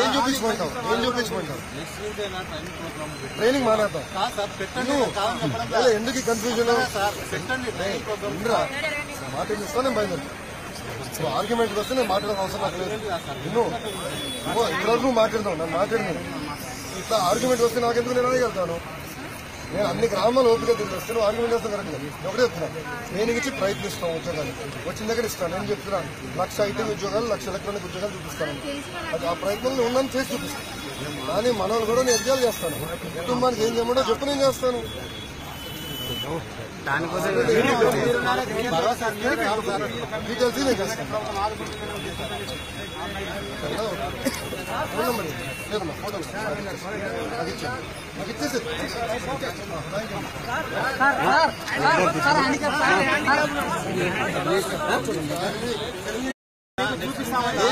ఏం చూపించమంటావు? ఏం అయినా ట్రైనింగ్ మానేద్దాం. ఎందుకు కన్ఫ్యూజన్ మాట ఇస్తా నేను బయలుదేరుతా. ఇప్పుడు ఆర్గ్యుమెంట్కి వస్తే నేను మాట్లాడడం అవసరం నాకు లేదు. నిన్ను. ఇప్పటివరకు మాట్లాడదాం నన్ను మాట్లాడింది ఇట్లా ఆర్గ్యుమెంట్ వస్తే నాకెందుకు నేను అడగలుగుతాను? నేను అన్ని గ్రామాలు ఓపిక తిరిగి వస్తే నువ్వు ఆర్గ్యుమెంట్ చేస్తాను కరెక్ట్ ఒకటే చెప్తున్నా. నేను ఇచ్చి ప్రయత్నిస్తాం ఉద్యోగాలు. వచ్చిన దగ్గర ఇస్తాను. నేను చెప్తున్నాను. లక్ష ఐటీ ఉద్యోగాలు లక్ష ఎలక్ట్రానిక్ ఉద్యోగాలు చూపిస్తాను. అది ఆ ప్రయత్నంలో ఉన్నాను చేసి చూపిస్తాను. కానీ మనల్ని కూడా నేను ఎగ్జాల్ చేస్తాను. కుటుంబానికి ఏం చేయమంటే చెప్పు నేను చేస్తాను. భరోసా ఇస్తే చాలు సార్ డీటెయిల్స్ నేను చేస్తాను ఫోన్ నెంబర్ ఇవ్వు. లేదమ్మా ఫోన్ నెంబర్ అది ఏం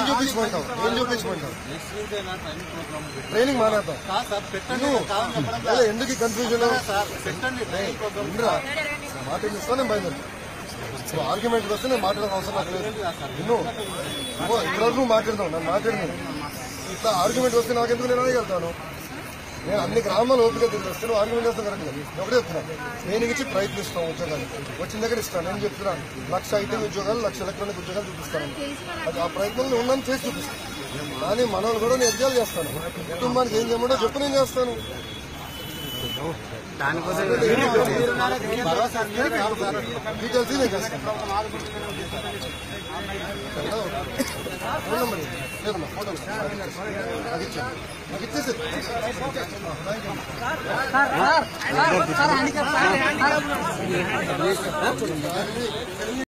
చూపించమంటావు? ఏం అయినా ట్రైనింగ్ మానేద్దాం. ఎందుకు కన్ఫ్యూజన్ మాట ఇస్తా నేను బయలుదేరుతా ఇప్పుడు ఆర్గ్యుమెంట్కి వస్తే నేను మాట్లాడడం అవసరం నాకు లేదు. నిన్ను ఇప్పటివరకు నువ్వు మాట్లాడదాం నన్ను మాట్లాడింది ఇట్లా ఆర్గ్యుమెంట్ వస్తే నాకెందుకు నేను అడగలుగుతాను నేను అన్ని గ్రామాలు ఓపిక తిరిగి వస్తే నువ్వు ఆర్గ్యుమెంట్ చేస్తాను కరెక్ట్ ఒకటే చెప్తున్నా. నేను ఇచ్చి ప్రయత్నిస్తాం ఉద్యోగాలు. వచ్చిన దగ్గర ఇస్తాను. నేను చెప్తున్నా లక్ష ఐటీ ఉద్యోగాలు లక్ష ఎలక్ట్రానిక్ ఉద్యోగాలు చూపిస్తాను. అది ఆ ప్రయత్నంలో ఉన్నాను చేసి చూపిస్తాను. కానీ మనల్ని కూడా నేను ఎగ్జాల్ చేస్తాను. కుటుంబానికి ఏం చేయమంటో చెప్పు నేను చేస్తాను. సార్ డీటెయిల్స్ నేను చేస్తాను సార్